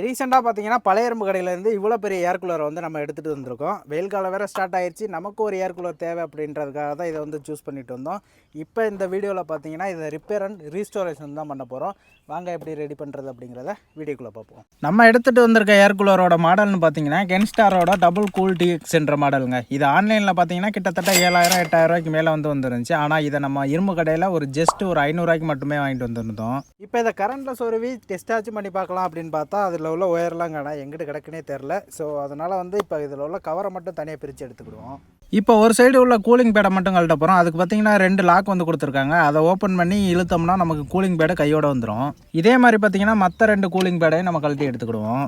ரீசெண்டாக பார்த்தீங்கன்னா பழைய எறும்பு கடையிலேருந்து இவ்வளோ பெரிய ஏர் கூலரை வந்து நம்ம எடுத்துகிட்டு வந்திருக்கோம். வெயில் காலம் வேறு ஸ்டார்ட் ஆயிடுச்சு நமக்கு ஒரு ஏர் கூலர் தேவை அப்படின்றதுக்காக தான் இதை வந்து சூஸ் பண்ணிட்டு வந்தோம். இப்போ இந்த வீடியோவில் பார்த்தீங்கன்னா இதை ரிப்பேர் அண்ட் ரீஸ்டோரேஷன் தான் பண்ண போகிறோம் வாங்க எப்படி ரெடி பண்ணுறது அப்படிங்கிறத வீடியோக்குள்ளே பார்ப்போம். நம்ம எடுத்துகிட்டு வந்திருக்க ஏர் கூலரோட மாடல்னு பார்த்தீங்கன்னா கென்ஸ்டாரோட டபுள் கூல் டிஎக்ஸ்ன்ற மாடலுங்க இது ஆன்லைனில் பார்த்தீங்கன்னா கிட்டத்தட்ட ஏழாயிரம் எட்டாயிரம் ரூபாய்க்கு மேலே வந்து வந்துருந்துச்சு. ஆனால் இதை நம்ம இரும்பு கடையில் ஒரு ஜஸ்ட் ஒரு ஐநூறுரூவாய்க்கு மட்டுமே வாங்கிட்டு வந்திருந்தோம். இப்போ இதை கரண்டில் சொருவி டெஸ்ட் ஆச்சு பண்ணி பார்க்கலாம் அப்படின்னு பார்த்தா அதில் உள்ள ஒயர்லாம் காணா எங்கிட்டு கிடக்குனே தெரில ஸோ அதனால் வந்து இப்போ இதில் உள்ள கவரை மட்டும் தனியாக பிரித்து எடுத்துக்கிடுவோம். இப்போ ஒரு சைடு உள்ள கூலிங் பேடை மட்டும் கழட்ட போகிறோம் அதுக்கு பார்த்தீங்கன்னா ரெண்டு லாக் வந்து கொடுத்துருக்காங்க. அதை ஓப்பன் பண்ணி இழுத்தோம்னா நமக்கு கூலிங் பேடை கையோட வந்துடும் இதே மாதிரி பார்த்தீங்கன்னா மற்ற ரெண்டு கூலிங் பேடையும் நம்ம கழட்டி எடுத்துக்கிடுவோம்.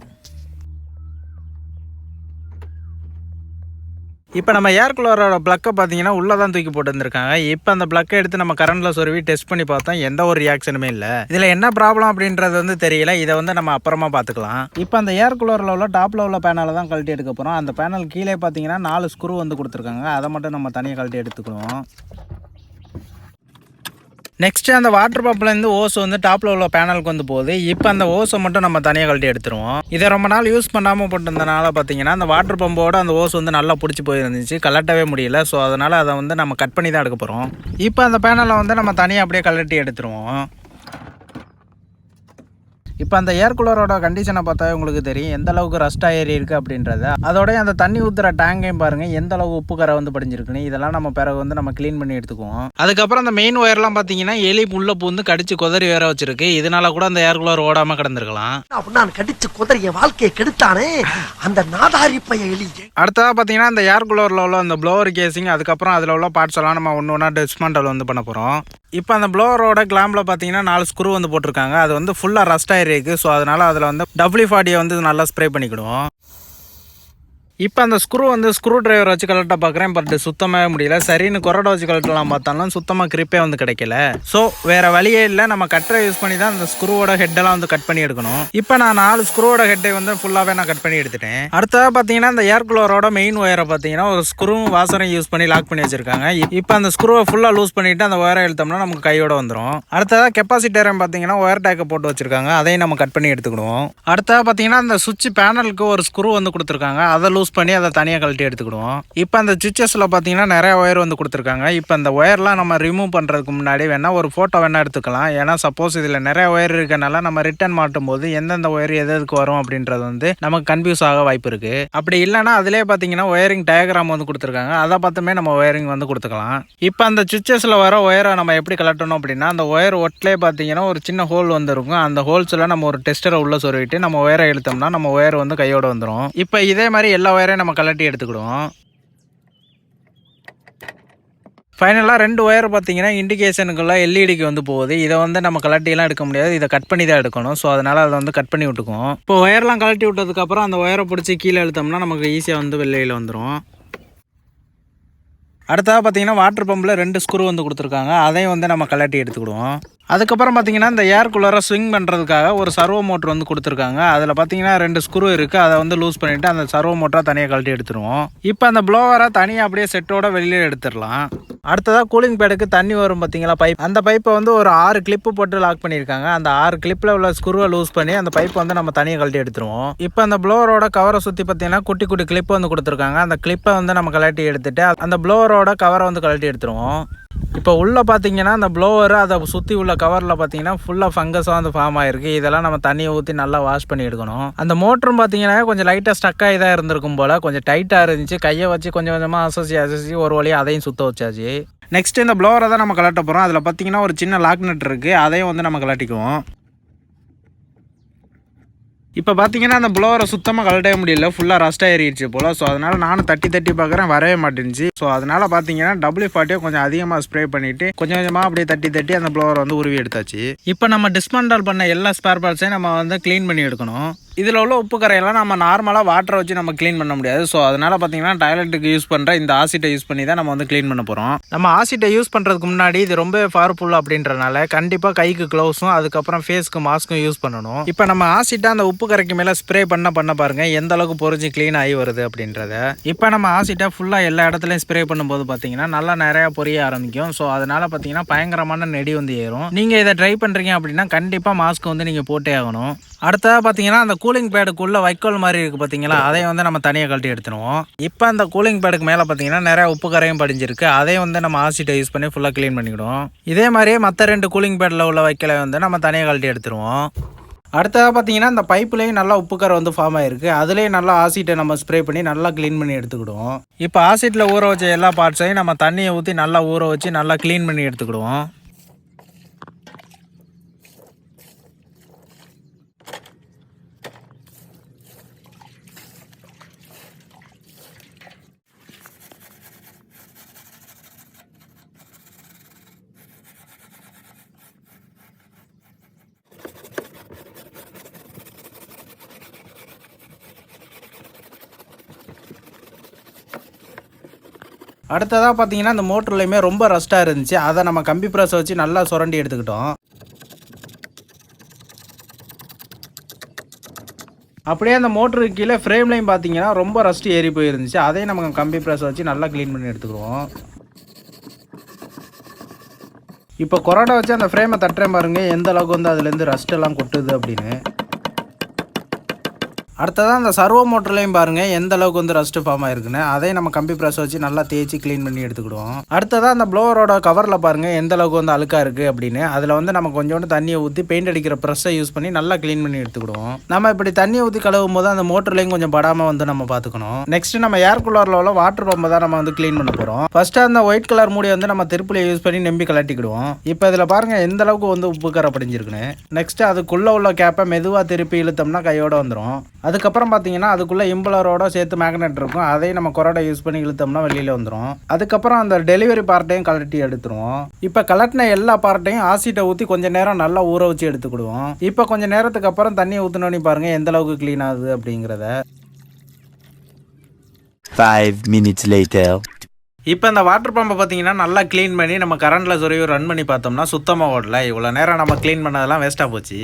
இப்போ நம்ம ஏர் கூலரோட ப்ளக்கை பார்த்தீங்கன்னா உள்ளே தான் தூக்கி போட்டு வந்திருக்காங்க. இப்போ அந்த ப்ளக்கை எடுத்து நம்ம கரண்டில் சொருவி டெஸ்ட் பண்ணி பார்த்தோம் எந்த ஒரு ரியாக்ஷனுமே இல்லை. இதில் என்ன ப்ராப்ளம் அப்படின்றது வந்து தெரியல. இதை வந்து நம்ம அப்புறமா பார்த்துக்கலாம் இப்போ அந்த ஏர் கூலரில் உள்ள டாப்பில் உள்ள பேனலை தான் கழட்டி எடுக்க போகிறோம் அந்த பேனல் கீழே பார்த்தீங்கன்னா நாலு ஸ்க்ரூ வந்து கொடுத்துருக்காங்க. அதை மட்டும் நம்ம தனியாக கழட்டி எடுத்துக்கணும் நெக்ஸ்ட்டு அந்த வாட்டர் பம்ப்லேருந்து ஓஸ் வந்து டாப்பில் உள்ள பேனலுக்கு வந்து போகுது. இப்போ அந்த ஓஸை மட்டும் நம்ம தனியாக கழட்டி எடுத்துருவோம். இதை ரொம்ப நாள் யூஸ் பண்ணாமல் போட்டிருந்தனால பார்த்தீங்கன்னா அந்த வாட்டர் பம்போட அந்த ஓஸ் வந்து நல்லா பிடிச்சி போயிருந்துச்சு. கலட்டவே முடியல. ஸோ அதனால் அதை வந்து நம்ம கட் பண்ணி தான் எடுக்க போகிறோம் இப்போ அந்த பேனலை வந்து நம்ம தனியாக அப்படியே கழட்டி எடுத்துருவோம். இப்போ அந்த ஏர் கூலரோட கண்டிஷனை பார்த்தா உங்களுக்கு தெரியும் எந்த அளவுக்கு ரஸ்ட் ஏறி இருக்குது அப்படின்றத. அதோடய அந்த தண்ணி ஊற்றுற டேங்கையும் பாருங்கள் எந்த அளவுக்கு உப்பு கரை வந்து படிஞ்சிருக்குன்னு இதெல்லாம் நம்ம பிறகு வந்து நம்ம க்ளீன் பண்ணி எடுத்துக்குவோம். அதுக்கப்புறம் அந்த மெயின் ஒயர்லாம் பார்த்தீங்கன்னா எலி உள்ள பூந்து கடிச்சு குதறி வேற வச்சிருக்கு. இதனால கூட அந்த ஏர் கூலர் ஓடாமல் கிடந்திருக்கலாம். நான் கடிச்சு குதறி என் வாழ்க்கையை கெடுத்தானே? அந்த நாதாரி பைய எலிய அடுத்ததாக பார்த்தீங்கன்னா அந்த ஏர் கூலரில் உள்ள அந்த ப்ளோவர் கேசிங் அதுக்கப்புறம் அதில் உள்ள பார்ட்ஸ் எல்லாம் நம்ம ஒன்று ஒன்றா டிஸ்மண்டல் வந்து பண்ண போகிறோம் இப்போ அந்த ப்ளோவரோட கிளாம்பில் பார்த்தீங்கன்னா நாலு ஸ்க்ரூ வந்து போட்டிருக்காங்க. அது வந்து ஃபுல்லாக ரஸ்ட் ஆயிருக்கு ஸோ அதனால் அதில் வந்து டபுள்யூ ஃபார்ட்டியை வந்து நல்லா ஸ்ப்ரே பண்ணிக்கிடுவோம். இப்போ அந்த ஸ்க்ரூ வந்து ஸ்க்ரூ டிரைவர் வச்சு கலட்ட பார்க்குறேன் பட் சுத்தமாகவே முடியல. சரின்னு கொரடை வச்சு கலட்டலாம் பார்த்தாலும் சுத்தமாக கிரிப்பே வந்து கிடைக்கல. ஸோ வேறு வழியே இல்லை. நம்ம கட்டரை யூஸ் பண்ணி தான் அந்த ஸ்க்ரூவோட ஹெட்டெல்லாம் வந்து கட் பண்ணி எடுக்கணும். இப்போ நான் நாலு ஸ்க்ரூவோட ஹெட்டை வந்து ஃபுல்லாகவே நான் கட் பண்ணி எடுத்துட்டேன். அடுத்ததாக பார்த்தீங்கன்னா அந்த ஏர் கூலரோட மெயின் ஒயரை பார்த்தீங்கன்னா ஒரு ஸ்க்ரூவும் வாசரும் யூஸ் பண்ணி லாக் பண்ணி வச்சிருக்காங்க. இப்போ அந்த ஸ்க்ரூவை ஃபுல்லாக லூஸ் பண்ணிட்டு அந்த ஒயரை இழுத்தோம்னா நமக்கு கையோட வந்துடும் அடுத்ததாக கெப்பாசிட்டரும் பார்த்தீங்கன்னா ஒயர் டேக்கை போட்டு வச்சிருக்காங்க. அதையும் நம்ம கட் பண்ணி எடுத்துக்கிடுவோம். அடுத்ததாக பார்த்தீங்கன்னா அந்த சுவிட்ச் பேனலுக்கு ஒரு ஸ்க்ரூ வந்து கொடுத்துருக்காங்க. அதை லூஸ் பண்ணி அதை தனியாக கழட்டி எடுத்துக்கிடுவோம். இப்போ அந்த சுவிச்சஸில் பார்த்தீங்கன்னா நிறையா ஒயர் வந்து கொடுத்துருக்காங்க. இப்போ அந்த ஒயர்லாம் நம்ம ரிமூவ் பண்ணுறதுக்கு முன்னாடி வேணால் ஒரு ஃபோட்டோ வேணால் எடுத்துக்கலாம். ஏன்னா சப்போஸ் இதில் நிறைய ஒயர் இருக்கனால நம்ம ரிட்டர்ன் மாட்டும் போது எந்தெந்த ஒயர் எது எதுக்கு வரும் அப்படின்றது வந்து நமக்கு கன்ஃபியூஸ் ஆக வாய்ப்பு இருக்குது அப்படி இல்லைன்னா அதிலே பார்த்தீங்கன்னா ஒயரிங் டயக்ராம் வந்து கொடுத்துருக்காங்க. அதை பார்த்துமே நம்ம ஒயரிங் வந்து கொடுத்துக்கலாம். இப்போ அந்த சுவிச்சஸில் வர ஒயரை நம்ம எப்படி கலட்டணும் அப்படின்னா அந்த ஒயர் ஒட்டிலே பார்த்தீங்கன்னா ஒரு சின்ன ஹோல் வந்துருக்கும். அந்த ஹோல்ஸில் நம்ம ஒரு டெஸ்டரை உள்ளே சொருவிட்டு நம்ம ஒயரை இழுத்தோம்னா நம்ம ஒயர் வந்து கையோட வந்துடும் இப்போ இதே மாதிரி எல்லா ஒயரையும் நம்ம கலட்டி எடுத்துக்கிடுவோம். ஃபைனலாக ரெண்டு ஒயர் பார்த்தீங்கன்னா இண்டிகேஷனுக்குள்ள எல்இடிக்கு வந்து போகுது. இதை வந்து நம்ம கலட்டியெல்லாம் எடுக்க முடியாது. இதை கட் பண்ணி தான் எடுக்கணும். ஸோ அதனால் அதை வந்து கட் பண்ணி விட்டுக்குவோம். இப்போ ஒயர்லாம் கலட்டி விட்டதுக்கப்புறம் அந்த ஒயரை பிடிச்சி கீழே எழுத்தோம்னா நமக்கு ஈஸியாக வந்து வெளியில் வந்துடும் அடுத்ததாக பார்த்தீங்கன்னா வாட்டர் பம்பில் ரெண்டு ஸ்க்ரூ வந்து கொடுத்துருக்காங்க. அதையும் வந்து நம்ம கலட்டி எடுத்துக்கிடுவோம். அதுக்கப்புறம் பார்த்தீங்கன்னா இந்த ஏர் கூலரை ஸ்விங் பண்ணுறதுக்காக ஒரு சர்வோ மோட்டர் வந்து கொடுத்துருக்காங்க. அதில் பார்த்தீங்கன்னா ரெண்டு ஸ்க்ரூ இருக்குது அதை வந்து லூஸ் பண்ணிவிட்டு அந்த சர்வோ மோட்டரை தனியாக கழட்டி எடுத்துருவோம். இப்போ அந்த ப்ளோவரை தனியாக அப்படியே செட்டோட வெளியில் எடுத்துடலாம். அடுத்ததாக கூலிங் பேடுக்கு தண்ணி வரும் பார்த்தீங்களா பைப் அந்த பைப்பை வந்து ஒரு ஆறு கிளிப்பு போட்டு லாக் பண்ணியிருக்காங்க. அந்த ஆறு கிளிப்பில் உள்ள ஸ்க்ரூவை லூஸ் பண்ணி அந்த பைப்பை வந்து நம்ம தனியாக கழட்டி எடுத்துருவோம். இப்போ அந்த ப்ளோவரோட கவரை சுற்றி பார்த்தீங்கன்னா குட்டி குட்டி கிளிப்பு வந்து கொடுத்துருக்காங்க. அந்த கிளிப்பை வந்து நம்ம கழட்டி எடுத்துட்டு அந்த ப்ளோவரோட கவரை வந்து கழட்டி எடுத்துருவோம். இப்போ உள்ளே பார்த்தீங்கன்னா அந்த ப்ளோவர் அதை சுற்றி உள்ள கவரில் பார்த்தீங்கன்னா ஃபுல்லாக ஃபங்கஸாக வந்து ஃபார்ம் ஆயிருக்கு. இதெல்லாம் நம்ம தண்ணியை ஊற்றி நல்லா வாஷ் பண்ணி எடுக்கணும். அந்த மோட்டரும் பார்த்தீங்கன்னா கொஞ்சம் லைட்டாக ஸ்டக்காக இதாக இருந்திருக்கும் போல் கொஞ்சம் டைட்டாக இருந்துச்சு. கையை வச்சு கொஞ்சம் கொஞ்சமாக அசசி அசசி ஒரு வழியாக அதையும் சுற்ற வச்சாச்சு. நெக்ஸ்ட் இந்த ப்ளோவரை தான் நம்ம கலட்ட போகிறோம் அதில் பார்த்தீங்கன்னா ஒரு சின்ன லாக்னெட் இருக்குது அதையும் வந்து நம்ம கலட்டிக்குவோம் இப்போ பார்த்தீங்கன்னா அந்த ப்ளோவரை சுத்தமாக கழட்டவே முடியல. ஃபுல்லாக ரஸ்ட் ஏறிடுச்சு போல். ஸோ அதனால் நானும் தட்டி தட்டி பார்க்குறேன் வரவே மாட்டேன்ச்சு. ஸோ அதனால் பார்த்தீங்கன்னா டபுள்யூ ஃபார்ட்டியை கொஞ்சம் அதிகமாக ஸ்ப்ரே பண்ணிவிட்டு கொஞ்சம் கொஞ்சமாக அப்படியே தட்டி தட்டி அந்த ப்ளோவரை வந்து உருவி எடுத்தாச்சு. இப்போ நம்ம டிஸ்மண்டல் பண்ண எல்லா ஸ்பேர் பார்ட்ஸையும் நம்ம வந்து க்ளீன் பண்ணி எடுக்கணும். இதில் உள்ள உப்பு கரையெல்லாம் நம்ம நார்மலாக வாட்டரை வச்சு நம்ம க்ளீன் பண்ண முடியாது. ஸோ அதனால் பார்த்தீங்கன்னா டாய்லெட்டுக்கு யூஸ் பண்ணுற இந்த ஆசிட்டை யூஸ் பண்ணி தான் நம்ம வந்து க்ளீன் பண்ண போகிறோம் நம்ம ஆசிட்டை யூஸ் பண்ணுறதுக்கு முன்னாடி இது ரொம்ப பவர்ஃபுல் அப்படின்றனால கண்டிப்பாக கைக்கு க்ளவுஸும் அதுக்கப்புறம் ஃபேஸ்க்கு மாஸ்க்கும் யூஸ் பண்ணணும். இப்போ நம்ம ஆசிட்டை அந்த உப்பு கரைக்கு மேலே ஸ்ப்ரே பண்ண பண்ண பாருங்கள் எந்த அளவுக்கு பொறிஞ்சு க்ளீன் ஆகி வருது அப்படின்றத. இப்போ நம்ம ஆசிட்டை ஃபுல்லாக எல்லா இடத்துலையும் ஸ்ப்ரே பண்ணும்போது பார்த்தீங்கன்னா நல்லா நிறையா பொரிய ஆரம்பிக்கும். ஸோ அதனால் பார்த்தீங்கன்னா பயங்கரமான நெடி வந்து ஏறும். நீங்கள் இதை ட்ரை பண்ணுறீங்க அப்படின்னா கண்டிப்பாக மாஸ்க் வந்து நீங்கள் போட்டே ஆகணும். அடுத்ததாக பார்த்தீங்கன்னா அந்த கூலிங் பேடுக்குள்ளே வைக்கோல் மாதிரி இருக்குது பார்த்தீங்களா அதையும் வந்து நம்ம தனியாக கழட்டி எடுத்துருவோம். இப்போ அந்த கூலிங் பேடுக்கு மேலே பார்த்தீங்கன்னா நிறைய உப்பு கரையும் படிஞ்சிருக்கு. அதையும் வந்து நம்ம ஆசிட்டை யூஸ் பண்ணி ஃபுல்லாக க்ளீன் பண்ணிக்கிடுவோம். இதே மாதிரியே மற்ற ரெண்டு கூலிங் பேடில் உள்ள வைக்கலை வந்து நம்ம தனியாக கழட்டி எடுத்துருவோம். அடுத்ததாக பார்த்தீங்கன்னா இந்த பைப்புலேயும் நல்லா உப்பு கரை வந்து ஃபார்ம் ஆயிருக்கு. அதுலேயும் நல்லா ஆசிட்டை நம்ம ஸ்ப்ரே பண்ணி நல்லா க்ளீன் பண்ணி எடுத்துக்கிடுவோம். இப்போ ஆசிட்டில் ஊற வச்ச எல்லா பார்ட்ஸையும் நம்ம தண்ணியை ஊற்றி நல்லா ஊற வச்சு நல்லா க்ளீன் பண்ணி எடுத்துக்கிடுவோம். அடுத்ததாக பார்த்தீங்கன்னா அந்த மோட்டர்லையுமே ரொம்ப ரஸ்ட்டாக இருந்துச்சு. அதை நம்ம கம்பி ப்ரெஸ்ஸை வச்சு நல்லா சுரண்டி எடுத்துக்கிட்டோம். அப்படியே அந்த மோட்டருக்கு கீழே ஃப்ரேம்லையும் பார்த்தீங்கன்னா ரொம்ப ரஸ்ட் ஏறி போயிருந்துச்சு. அதையும் நம்ம கம்பி ப்ரெஸ்ஸை வச்சு நல்லா க்ளீன் பண்ணி எடுத்துக்கிறோம் இப்போ கொரோனா வச்சு அந்த ஃப்ரேமை தட்டுறேன் பாருங்கள் எந்த அளவுக்கு வந்து அதுலேருந்து ரஸ்ட் எல்லாம் கொட்டுது அப்படின்னு. அடுத்ததாக அந்த சர்வோ மோட்டர்லையும் பாருங்கள் எந்த அளவுக்கு வந்து ரஸ்ட் ஃபார்ம் ஆயிருக்குன்னு. அதையும் நம்ம கம்பி ப்ரெஸ் வச்சு நல்லா தேய்ச்சி க்ளீன் பண்ணி எடுத்துக்கிடுவோம். அடுத்ததாக அந்த ப்ளோவரோட கவரில் பாருங்கள் எந்த அளவுக்கு வந்து அழுக்காக இருக்குது அப்படின்னு. அதில் வந்து நம்ம கொஞ்சோண்டு தண்ணியை ஊற்றி பெயிண்ட் அடிக்கிற ப்ரெஸ்ஸை யூஸ் பண்ணி நல்லா க்ளீன் பண்ணி எடுத்துக்கிடுவோம். நம்ம இப்படி தண்ணி ஊற்றி கழுவும் போது அந்த மோட்டர்லையும் கொஞ்சம் படாமல் வந்து நம்ம பார்த்துக்கணும் நெக்ஸ்ட் நம்ம ஏர் கூலரில் உள்ள வாட்டர் பம்பை தான் நம்ம வந்து க்ளீன் பண்ண போகிறோம் ஃபஸ்ட்டு அந்த ஒயிட் கலர் மூடி வந்து நம்ம திருப்பில யூஸ் பண்ணி நம்பி கலட்டிக்கிடுவோம் இப்போ இதில் பாருங்கள் எந்த அளவுக்கு வந்து உப்பு கரை படிஞ்சிருக்குன்னு. நெக்ஸ்ட் அதுக்குள்ளே உள்ள கேப்பை மெதுவாக திருப்பி இழுத்தோம்னா கையோட வந்துடும் அதுக்கப்புறம் பார்த்தீங்கன்னா அதுக்குள்ளே இம்பலரோட சேர்த்து மேக்னெட் இருக்கும். அதையும் நம்ம கொரோடா யூஸ் பண்ணி இழுத்தோம்னா வெளியில் வந்துடும் அதுக்கப்புறம் அந்த டெலிவரி பார்ட்டையும் கலட்டி எடுத்துருவோம். இப்போ கலட்டின எல்லா பார்ட்டையும் ஆசிட்டை ஊற்றி கொஞ்சம் நேரம் நல்லா ஊற வச்சு எடுத்துக்கிடுவோம். இப்போ கொஞ்சம் நேரத்துக்கு அப்புறம் தண்ணியை ஊற்றினோன்னு பாருங்க எந்த அளவுக்கு க்ளீன் ஆகுது அப்படிங்கிறத. Five minutes later. இப்போ இந்த வாட்டர் பம்பை பார்த்தீங்கன்னா நல்லா க்ளீன் பண்ணி நம்ம கரண்டில் சொருவி ரன் பண்ணி பார்த்தோம்னா சுத்தமாக ஓடல. இவ்வளோ நேரம் நம்ம க்ளீன் பண்ணதெல்லாம் வேஸ்ட்டாக போச்சு.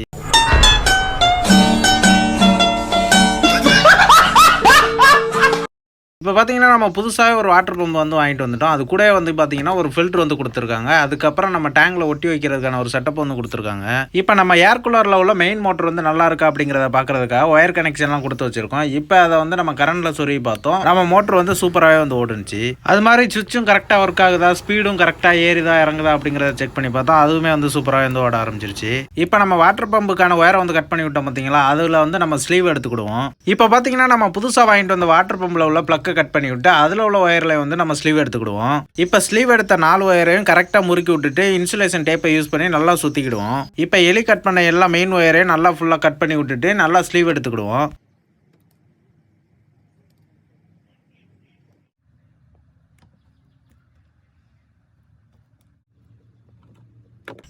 இப்போ பார்த்தீங்கன்னா நம்ம புதுசாகவே ஒரு வாட்டர் பம்ப் வந்து வாங்கிட்டு வந்துட்டோம். அது கூட வந்து பார்த்தீங்கன்னா ஒரு ஃபில்டர் வந்து கொடுத்துருக்காங்க. அதுக்கப்புறம் நம்ம டேங்கில் ஒட்டி வைக்கிறதுக்கான ஒரு செட்டப் வந்து கொடுத்துருக்காங்க. இப்போ நம்ம ஏர் கூலரில் உள்ள மெயின் மோட்டர் வந்து நல்லா இருக்கா அப்படிங்கிறத பார்க்கறதுக்காக ஒயர் கனெக்ஷன்லாம் கொடுத்து வச்சிருக்கோம். இப்போ அதை வந்து நம்ம கரண்டில் சொருகி பார்த்தோம். நம்ம மோட்டர் வந்து சூப்பராகவே வந்து ஓடுனுச்சு. அது மாதிரி சுவிட்சும் கரெக்டாக ஒர்க் ஆகுதா? ஸ்பீடும் கரெக்டாக ஏறிதா? இறங்குதா? அப்படிங்கிறத செக் பண்ணி பார்த்தோம் அதுவுமே வந்து சூப்பராக வந்து ஓட ஆரம்பிச்சிருச்சு. இப்போ நம்ம வாட்டர் பம்புக்கான ஒயரை வந்து கட் பண்ணி விட்டோம் பார்த்தீங்களா? அதில் வந்து நம்ம ஸ்லீவ் எடுத்துக்கிடுவோம். இப்போ பார்த்தீங்கன்னா நம்ம புதுசாக வாங்கிட்டு வந்த வாட்டர் பம்பில் உள்ள ப்ளக்கை கட் பண்ணி விட்டு அதில் உள்ள ஒயரில் வந்து நம்ம ஸ்லீவ் எடுத்துக்கிடுவோம். இப்போ ஸ்லீவ் எடுத்த நாலு ஒயரையும் கரெக்டாக முறுக்கி விட்டுட்டு இன்சுலேஷன் டேப்பை யூஸ் பண்ணி நல்லா சுற்றிக்கிடுவோம் இப்போ எலி கட் பண்ண எல்லா மெயின் ஒயரையும் நல்லா ஃபுல்லாக கட் பண்ணி விட்டுட்டு நல்லா ஸ்லீவ் எடுத்துக்கிடுவோம்.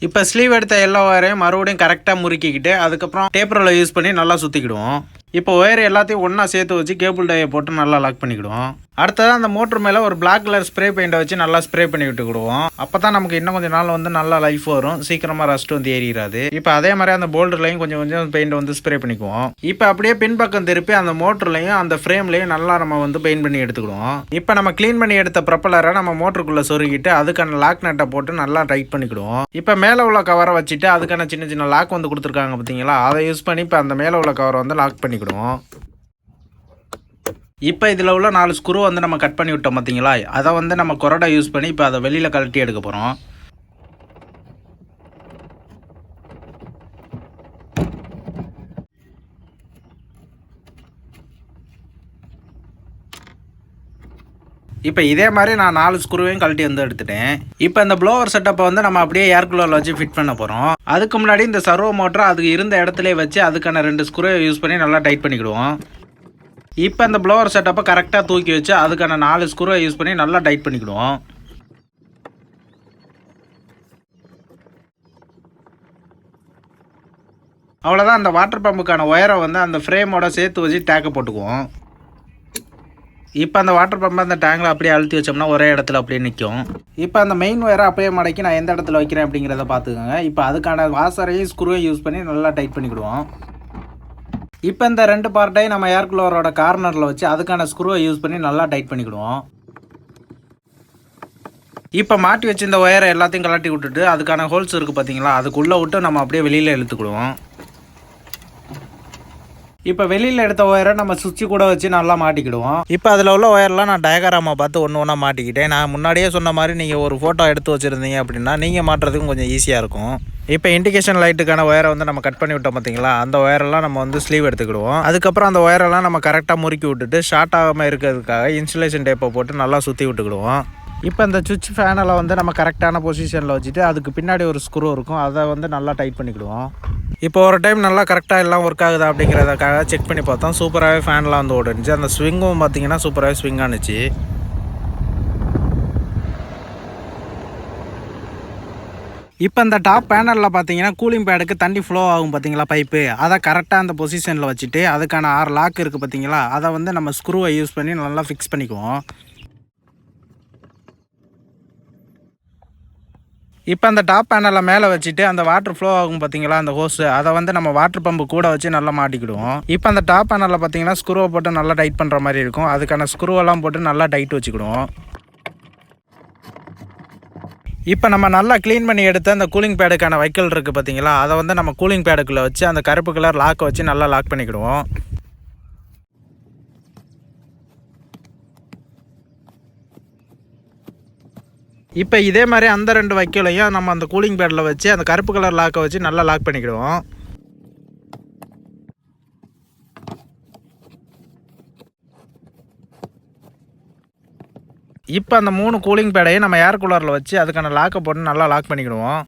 இப்போ ஸ்லீவ் எடுத்த எல்லா ஒயரையும் மறுபடியும் கரெக்டாக முறுக்கிக்கிட்டு அதுக்கப்புறம் டேப்பரில் யூஸ் பண்ணி நல்லா சுற்றிக்கிடுவோம் இப்போ ஒயர் எல்லாத்தையும் ஒன்றா சேர்த்து வச்சு கேபிள் டையை போட்டு நல்லா லாக் பண்ணிக்கிடுவோம். அடுத்ததாக அந்த மோட்டர் மேலே ஒரு பிளாக் கலர் ஸ்ப்ரே பெயிண்டை வச்சு நல்லா ஸ்ப்ரே பண்ணி விட்டுக்கிடுவோம் அப்போ தான் நமக்கு இன்னும் கொஞ்சம் நாள் வந்து நல்லா லைஃப் வரும். சீக்கிரமாக ரஸ்ட் வந்து ஏறிடாது இப்போ அதே மாதிரி அந்த போல்டர்லையும் கொஞ்சம் கொஞ்சம் பெயிண்ட் வந்து ஸ்ப்ரே பண்ணிக்குவோம். இப்போ அப்படியே பின்பக்கம் திருப்பி அந்த மோட்டர்லையும் அந்த ஃப்ரேம்லையும் நல்லா நம்ம வந்து பெயிண்ட் பண்ணி எடுத்துக்கிடுவோம். இப்போ நம்ம க்ளீன் பண்ணி எடுத்த ப்ரப்பலரை நம்ம மோட்டருக்குள்ளே சொருகிட்டு அதுக்கான லாக் நட்டை போட்டு நல்லா டைட் பண்ணிக்கிடுவோம். இப்போ மேலே உள்ள கவரை வச்சுட்டு அதுக்கான சின்ன சின்ன லாக் வந்து கொடுத்துருக்காங்க பார்த்தீங்களா அதை யூஸ் பண்ணி இப்போ அந்த மேலே உள்ள கவரை வந்து லாக் பண்ணிக்கிடுவோம். இப்போ இதில் உள்ள நாலு ஸ்க்ரூ வந்து நம்ம கட் பண்ணி விட்டோம் பார்த்தீங்களா அதை வந்து நம்ம கொரடா யூஸ் பண்ணி இப்போ அதை வெளியில் கழட்டி எடுக்க போகிறோம் இப்போ இதே மாதிரி நான் நாலு ஸ்க்ரூவையும் கழட்டி வந்து எடுத்துட்டேன். இப்போ இந்த ப்ளோவர் செட்டப்பை வந்து நம்ம அப்படியே ஏர் கூலரில் வச்சு ஃபிட் பண்ண போகிறோம் அதுக்கு முன்னாடி இந்த சர்வோ மோட்டரை அதுக்கு இருந்த இடத்துல வச்சு அதுக்கான ரெண்டு ஸ்க்ரூவை யூஸ் பண்ணி நல்லா டைட் பண்ணிக்கிடுவோம். இப்போ இந்த ப்ளோவர் செட்டப்பை கரெக்டாக தூக்கி வச்சு அதுக்கான நாலு ஸ்க்ரூவை யூஸ் பண்ணி நல்லா டைட் பண்ணிக்கிடுவோம். அவ்வளோதான் அந்த வாட்டர் பம்புக்கான ஒயரை வந்து அந்த ஃப்ரேமோட சேர்த்து வச்சு டேக்கை போட்டுக்குவோம். இப்போ அந்த வாட்டர் பம்பை அந்த டேங்கில் அப்படியே அழுத்தி வச்சோம்னா ஒரே இடத்துல அப்படியே நிற்கும் இப்போ அந்த மெயின் ஒயரை அப்படியே மடக்கி நான் எந்த இடத்துல வைக்கிறேன் அப்படிங்கிறத பார்த்துக்கோங்க. இப்போ அதுக்கான வாசரையும் ஸ்க்ரூவையும் யூஸ் பண்ணி நல்லா டைட் பண்ணிக்கிடுவோம். இப்போ இந்த ரெண்டு பார்ட்டையும் நம்ம ஏர் கூலரோட கார்னரில் வச்சு அதுக்கான ஸ்க்ரூவை யூஸ் பண்ணி நல்லா டைட் பண்ணிக்கிடுவோம். இப்போ மாட்டி வச்சு இந்த ஒயரை எல்லாத்தையும் கலட்டி விட்டுட்டு அதுக்கான ஹோல்ஸ் இருக்குது பார்த்தீங்களா அதுக்குள்ளே விட்டு நம்ம அப்படியே வெளியில் இழுத்துக்கிடுவோம். இப்போ வெளியில் எடுத்த ஒயரை நம்ம சுவிட்சு கூட வச்சு நல்லா மாட்டிக்கிடுவோம். இப்போ அதில் உள்ள ஒயர்லாம் நான் டயக்ராமா பார்த்து ஒன்று ஒன்றா மாட்டிக்கிட்டேன். நான் முன்னாடியே சொன்ன மாதிரி நீங்கள் ஒரு ஃபோட்டோ எடுத்து வச்சுருந்தீங்க அப்படின்னா நீங்கள் மாட்டுறதுக்கும் கொஞ்சம் ஈஸியாக இருக்கும். இப்போ இண்டிகேஷன் லைட்டுக்கான ஒயரை வந்து நம்ம கட் பண்ணி விட்டோம் பார்த்தீங்களா அந்த ஒயரெல்லாம் நம்ம வந்து ஸ்லீவ் எடுத்துக்கிடுவோம். அதுக்கப்புறம் அந்த ஒயரெல்லாம் நம்ம கரெக்டாக முறுக்கி விட்டுட்டு ஷார்ட் ஆகாமல் இருக்கிறதுக்காக இன்சுலேஷன் டேப்பை போட்டு நல்லா சுற்றி விட்டுக்கிடுவோம். இப்போ இந்த சுவிட்ச் ஃபேனில் வந்து நம்ம கரெக்டான பொசிஷனில் வச்சுட்டு அதுக்கு பின்னாடி ஒரு ஸ்க்ரூ இருக்கும். அதை வந்து நல்லா டைட் பண்ணிக்கிடுவோம். இப்போ ஒரு டைம் நல்லா கரெக்டாக எல்லாம் ஒர்க் ஆகுதா அப்படிங்கிறதுக்காக செக் பண்ணி பார்த்தோம். சூப்பராகவே ஃபேன்லாம் வந்து ஓடுனுச்சு அந்த ஸ்விங்கும் பார்த்தீங்கன்னா சூப்பராகவே ஸ்விங் ஆனுச்சு. இப்போ இந்த டாப் பேனலில் பார்த்தீங்கன்னா கூலிங் பேடுக்கு தண்ணி ஃப்ளோ ஆகும் பார்த்தீங்களா பைப்பு அதை கரெக்டாக அந்த பொசிஷனில் வச்சுட்டு அதுக்கான ஆறு லாக் இருக்குது பார்த்தீங்களா? அதை வந்து நம்ம ஸ்க்ரூவை யூஸ் பண்ணி நல்லா ஃபிக்ஸ் பண்ணிக்குவோம். இப்போ அந்த டாப் பேனலை மேலே வச்சுட்டு அந்த வாட்டர் ஃப்ளோ ஆகும் பார்த்தீங்களா அந்த ஹோஸ் அதை வந்து நம்ம வாட்டர் பம்பு கூட வச்சு நல்லா மாட்டிக்கிடுவோம். இப்போ அந்த டாப் பேனலில் பார்த்தீங்கன்னா ஸ்க்ரூவை போட்டு நல்லா டைட் பண்ணுற மாதிரி இருக்கும். அதுக்கான ஸ்க்ரூவெல்லாம் போட்டு நல்லா டைட் வச்சுக்கிடுவோம். இப்போ நம்ம நல்லா க்ளீன் பண்ணி எடுத்த அந்த கூலிங் பேடுக்கான வைக்கல் இருக்குது பார்த்தீங்களா அதை வந்து நம்ம கூலிங் பேடுக்குள்ளே வச்சு அந்த கருப்பு கலர் லாக்கை வச்சு நல்லா லாக் பண்ணிக்கிடுவோம். இப்போ இதே மாதிரி அந்த ரெண்டு வைக்கலையும் நம்ம அந்த கூலிங் பேடில் வச்சு அந்த கருப்பு கலர் லாக்கை வச்சு நல்லா லாக் பண்ணிக்கிடுவோம். இப்போ அந்த மூணு கூலிங் பேடையும் நம்ம ஏர் கூலரில் வச்சு அதுக்கான லாக்கை போட்டு நல்லா லாக் பண்ணிக்கிடுவோம்.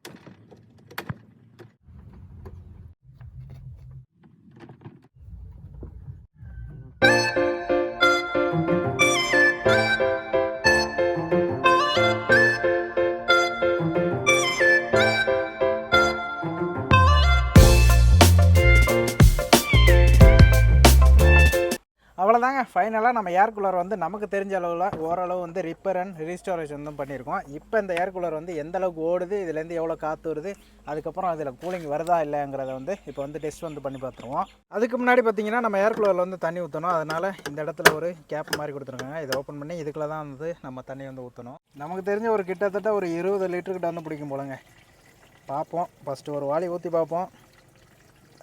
ஃபைனலாக நம்ம ஏர் கூலர் வந்து நமக்கு தெரிஞ்ச அளவில் ஓரளவு வந்து ரிப்பேர் அண்ட் ரீஸ்டோரேஷன் தான் பண்ணியிருக்கோம் இப்போ இந்த ஏர் கூலர் வந்து எந்த அளவுக்கு ஓடுது இதுலேருந்து எவ்வளோ காற்று வருது அதுக்கப்புறம் அதில் கூலிங் வருதா இல்லைங்கிறத வந்து இப்போ வந்து டெஸ்ட் வந்து பண்ணி பார்த்துருவோம். அதுக்கு முன்னாடி பார்த்தீங்கன்னா நம்ம ஏர் கூலரில் வந்து தண்ணி ஊற்றணும் அதனால் இந்த இடத்துல ஒரு கேப் மாதிரி கொடுத்துருக்காங்க. இதை ஓப்பன் பண்ணி இதுக்குள்ள தான் வந்து நம்ம தண்ணி வந்து ஊற்றணும் நமக்கு தெரிஞ்ச ஒரு கிட்டத்தட்ட ஒரு இருபது லிட்டருக்கிட்ட வந்து பிடிக்கும் போலங்க. பார்ப்போம். ஃபஸ்ட்டு ஒரு வாளி ஊற்றி பார்ப்போம்.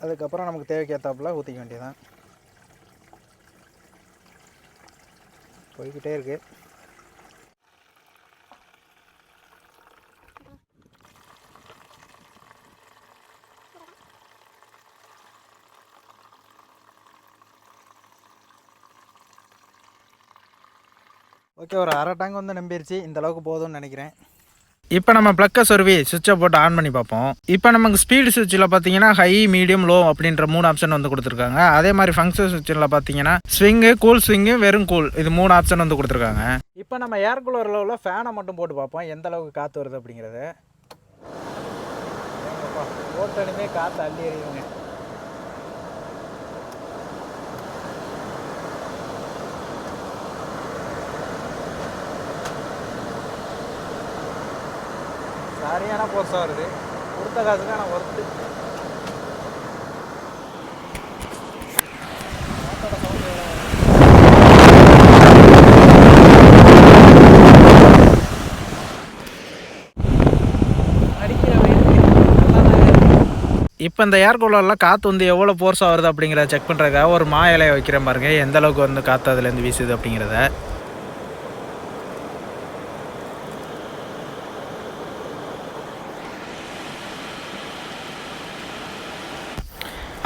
அதுக்கப்புறம் நமக்கு தேவைக்கு ஏற்றாப்புல ஊற்றிக்க வேண்டியதான் போய்கிட்டே இருக்கு. ஓகே ஒரு அரை டேங்க் வந்து நம்பிருச்சு. இந்தளவுக்கு போதும்னு நினைக்கிறேன். இப்போ நம்ம ப்ளக்கை சொருவி சுவிட்சை போட்டு ஆன் பண்ணி பார்ப்போம். இப்போ நமக்கு ஸ்பீடு சுவிட்சில் பார்த்தீங்கன்னா ஹை மீடியம் லோ அப்படின்ற மூணு ஆப்ஷன் வந்து கொடுத்துருக்காங்க. அதே மாதிரி ஃபங்க்ஷன் சுவிட்சில் பார்த்தீங்கன்னா ஸ்விங்கு கூல் ஸ்விங்கு வெறும் கூல் இது மூணு ஆப்ஷன் வந்து கொடுத்துருக்காங்க. இப்போ நம்ம ஏர் கூலரில் உள்ள ஃபேனை மட்டும் போட்டு பார்ப்போம். எந்த அளவுக்கு காற்று வருது அப்படிங்கிறது. போட்டனுமே காற்று அள்ளி எறியுங்க சரியான போர்ஸாக வருது. கொடுத்த காசுக்கு ஆனால் ஒர்த்து இப்போ இந்த ஏர்கூலர்லாம் காற்று வந்து எவ்வளோ ஃபோர்ஸாக வருது அப்படிங்கிறத செக் பண்ணுறதுக்காக ஒரு மா இலையை வைக்கிற பாருங்க. எந்த அளவுக்கு வந்து காற்று அதுலேருந்து வீசுது அப்படிங்கிறத.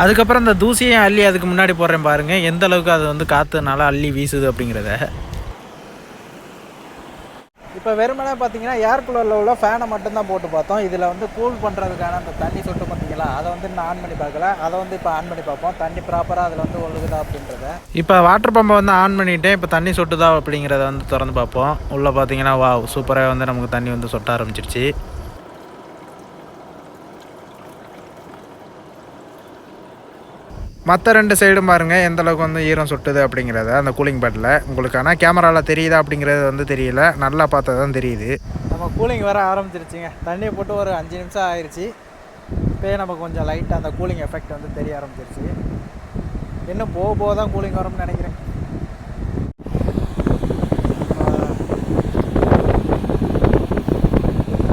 அதுக்கப்புறம் இந்த தூசியை அள்ளி அதுக்கு முன்னாடி போடுறேன் பாருங்க. எந்த அளவுக்கு அது வந்து காற்று நல்லா அள்ளி வீசுது அப்படிங்கிறத. இப்போ வெறுமனே பார்த்தீங்கன்னா ஏர் கூலரில் உள்ள ஃபேனை மட்டும்தான் போட்டு பார்த்தோம். இதில் வந்து கூல் பண்ணுறதுக்கான அந்த தண்ணி சொட்டு பார்த்தீங்களா அதை வந்து இன்னும் ஆன் பண்ணி பார்க்கல. அதை வந்து இப்போ ஆன் பண்ணி பார்ப்போம். தண்ணி ப்ராப்பராக அதில் வந்து ஒழுகுதா அப்படின்றத. இப்போ வாட்டர் பம்பை வந்து ஆன் பண்ணிவிட்டேன் இப்போ தண்ணி சொட்டுதா அப்படிங்கிறத வந்து திறந்து பார்ப்போம். உள்ளே பார்த்தீங்கன்னா வா சூப்பராக வந்து நமக்கு தண்ணி வந்து சொட்ட ஆரம்பிச்சிருச்சு. மற்ற ரெண்டு சைடும் பாருங்கள் எந்த அளவுக்கு வந்து ஈரம் சொட்டுது அப்படிங்கிறத அந்த கூலிங் பேட்டில் உங்களுக்கு ஆனால் கேமராவில் தெரியுதா அப்படிங்கிறது வந்து தெரியல. நல்லா பார்த்தா தான் தெரியுது. நம்ம கூலிங் வர ஆரம்பிச்சிருச்சுங்க. தண்ணியை போட்டு ஒரு அஞ்சு நிமிஷம் ஆயிடுச்சு இப்போயே நமக்கு கொஞ்சம் லைட்டாக அந்த கூலிங் எஃபெக்ட் வந்து தெரிய ஆரம்பிச்சிருச்சு. இன்னும் போக போக தான் கூலிங் வரும்னு நினைக்கிறேன்.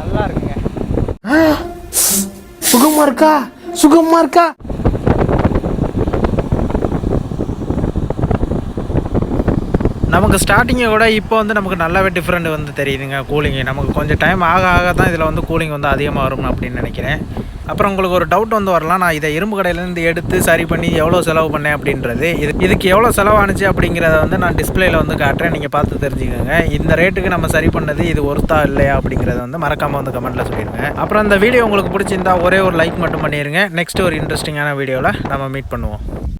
நல்லா இருக்குங்க. சுகமா இருக்கா? சுகமா இருக்கா? நமக்கு ஸ்டார்டிங்கை விட இப்போ வந்து நமக்கு நல்லாவே டிஃப்ரெண்ட் வந்து தெரியுதுங்க கூலிங்கு நமக்கு கொஞ்சம் டைம் ஆக ஆக தான் இதில் வந்து கூலிங் வந்து அதிகமாக வரும் அப்படின்னு நினைக்கிறேன். அப்புறம் உங்களுக்கு ஒரு டவுட் வந்து வரலாம் நான் இதை இரும்பு கடையிலேருந்து எடுத்து சரி பண்ணி எவ்வளோ செலவு பண்ணேன் அப்படின்றது. இது இதுக்கு எவ்வளோ செலவானுச்சு அப்படிங்கிறத வந்து நான் டிஸ்பிளேயில் வந்து காட்டுறேன். நீங்கள் பார்த்து தெரிஞ்சுக்கோங்க. இந்த ரேட்டுக்கு நம்ம சரி பண்ணது இது ஒருத்தா இல்லையா அப்படிங்கிறத வந்து மறக்காமல் வந்து கமெண்ட்டில் சொல்லிடுங்க. அப்புறம் இந்த வீடியோ உங்களுக்கு பிடிச்சிருந்தா ஒரே ஒரு லைக் மட்டும் பண்ணிடுங்க நெக்ஸ்ட் ஒரு இன்ட்ரெஸ்டிங்கான வீடியோவில் நம்ம மீட் பண்ணுவோம்.